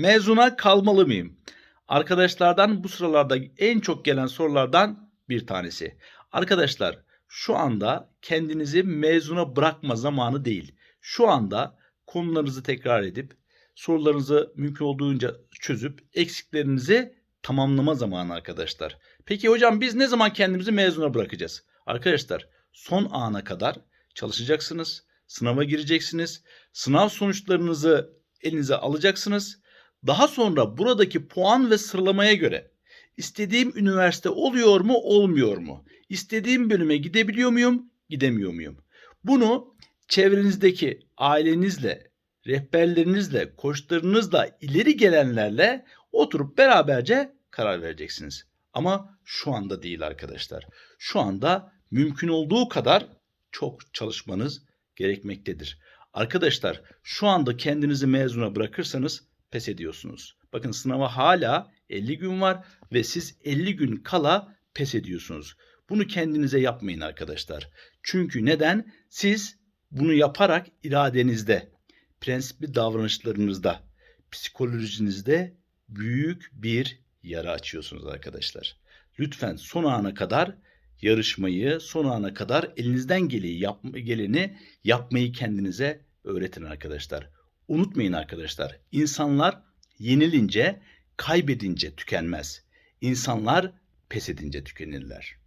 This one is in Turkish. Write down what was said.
Mezuna kalmalı mıyım? Arkadaşlardan bu sıralarda en çok gelen sorulardan bir tanesi. Arkadaşlar şu anda kendinizi mezuna bırakma zamanı değil. Şu anda konularınızı tekrar edip sorularınızı mümkün olduğunca çözüp eksiklerinizi tamamlama zamanı arkadaşlar. Peki hocam biz ne zaman kendimizi mezuna bırakacağız? Arkadaşlar son ana kadar çalışacaksınız. Sınava gireceksiniz. Sınav sonuçlarınızı elinize alacaksınız. Daha sonra buradaki puan ve sıralamaya göre istediğim üniversite oluyor mu, olmuyor mu? İstediğim bölüme gidebiliyor muyum, gidemiyor muyum? Bunu çevrenizdeki ailenizle, rehberlerinizle, koçlarınızla, ileri gelenlerle oturup beraberce karar vereceksiniz. Ama şu anda değil arkadaşlar. Şu anda mümkün olduğu kadar çok çalışmanız gerekmektedir. Arkadaşlar şu anda kendinizi mezuna bırakırsanız pes ediyorsunuz. Bakın sınava hala 50 gün var ve siz 50 gün kala pes ediyorsunuz. Bunu kendinize yapmayın arkadaşlar. Çünkü neden? Siz bunu yaparak iradenizde, prensipli davranışlarınızda, psikolojinizde büyük bir yara açıyorsunuz arkadaşlar. Lütfen son ana kadar yarışmayı, son ana kadar elinizden geleni, yap, geleni yapmayı kendinize öğretin arkadaşlar. Unutmayın arkadaşlar. İnsanlar yenilince, kaybedince tükenmez. İnsanlar pes edince tükenirler.